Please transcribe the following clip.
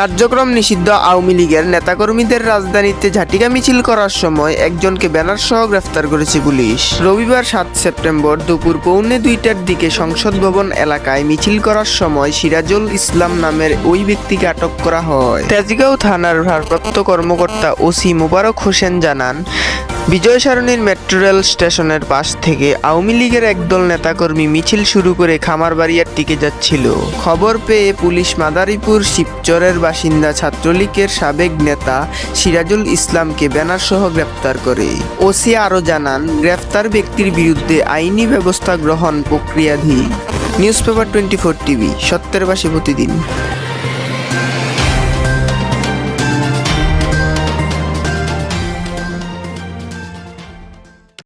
কার্যক্রম নিষিদ্ধ আওয়ামী লীগের নেতাকর্মীদের রাজধানীতে ঝাটিকা মিছিল করার সময় একজনকে ব্যানার সহ গ্রেফতার করেছে পুলিশ। রবিবার সাত সেপ্টেম্বর দুপুর পৌনে দুইটার দিকে সংসদ ভবন এলাকায় মিছিল করার সময় সিরাজুল ইসলাম নামের ওই ব্যক্তিকে আটক করা হয়। তেজগাঁও থানার ভারপ্রাপ্ত কর্মকর্তা ওসি মোবারক হোসেন জানান বিজয় সারণীর মেট্রো রেল স্টেশনের পাশ থেকে আওয়ামী লীগের একদল নেতাকর্মী মিছিল শুরু করে খামারবাড়িয়ার দিকে যাচ্ছিল। খবর পেয়ে পুলিশ মাদারীপুর শিবচরের বাসিন্দা ছাত্রলীগের সাবেক নেতা সিরাজুল ইসলামকে ব্যানার সহ গ্রেপ্তার করে। ওসি আরও জানান, গ্রেফতার ব্যক্তির বিরুদ্ধে আইনি ব্যবস্থা গ্রহণ প্রক্রিয়াধীন। News paper twenty four TV, সত্যের বাসী প্রতিদিন।